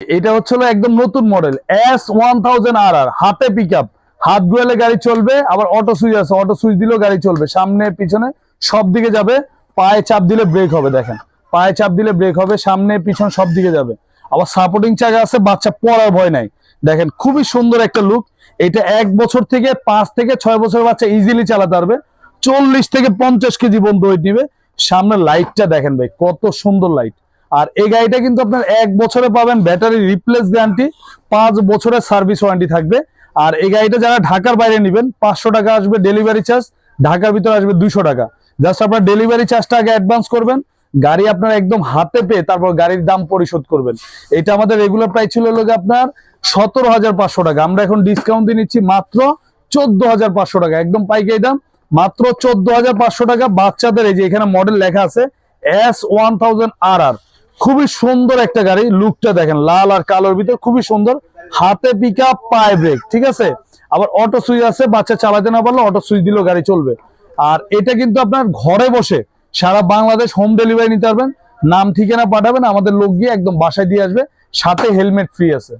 এটা হচ্ছে একদম নতুন model S one thousand R R হাতে পিক আপ হাত গুয়ালে গাড়ি চলবে, আবার অটো সুইচ আছে অটো সুইচ দিলেও গাড়ি চলবে। সামনে, পিছনে সব দিকে যাবে, পায়ে চাপ দিলে ব্রেক হবে, দেখেন। পায়ে চাপ দিলে ব্রেক হবে, সামনে, পিছনে সব দিকে যাবে। আবার সাপোর্টিং চাকা আছে, বাচ্চা পড়ার ভয় নাই। দেখেন, খুবই সুন্দর একটা লুক এটা এক বছর থেকে পাঁচ থেকে ছয় বছর বাচ্চা ইজিলি চালাতে পারবে। চল্লিশ থেকে পঞ্চাশ কেজি পর্যন্ত ওয়েট নিবে। সামনে লাইটটা দেখেন ভাই, কত সুন্দর লাইট আর এই গাড়িটা কিন্তু আপনার এক বছরে পাবেন ব্যাটারি রিপ্লেস গ্যারান্টি পাঁচ বছরের সার্ভিস ওয়ারেন্টি থাকবে। আর এই গাড়িটা যারা ঢাকার বাইরে নেবেন, পাঁচশো টাকা আসবে ডেলিভারি চার্জ ঢাকার ভিতরে আসবে দুশো টাকা। জাস্ট আপনার ডেলিভারি চার্জটা আগে অ্যাডভান্স করবেন, গাড়ি আপনার একদম হাতে পেয়ে তারপর গাড়ির দাম পরিশোধ করবেন। এটা আমাদের রেগুলার প্রাইস ছিল লোক আপনার সতেরো হাজার পাঁচশো টাকা। আমরা এখন ডিসকাউন্ট দিয়ে নিচ্ছি মাত্র চোদ্দ হাজার পাঁচশো টাকা। একদম পাইকারি দাম, মাত্র চোদ্দ হাজার পাঁচশো টাকা। বাচ্চাদের এই যে এখানে মডেল লেখা আছে S one thousand R R খুবই সুন্দর একটা গাড়ি লুকটা দেখেন, লাল আর কালোর ভিতরে, খুবই সুন্দর। হাতে পিকা পায়ে ব্রেক ঠিক আছে? আবার অটো সুইচ আছে, বাচ্চা চালাতে না পারলে অটো সুইচ দিলেও গাড়ি চলবে। আর এটা কিন্তু আপনার ঘরে বসে সারা বাংলাদেশ হোম ডেলিভারি নিতে পারবেন। নাম ঠিকানা পাঠাবেন, আমাদের লোক গিয়ে একদম বাসায় দিয়ে আসবে, সাথে হেলমেট ফ্রি আছে।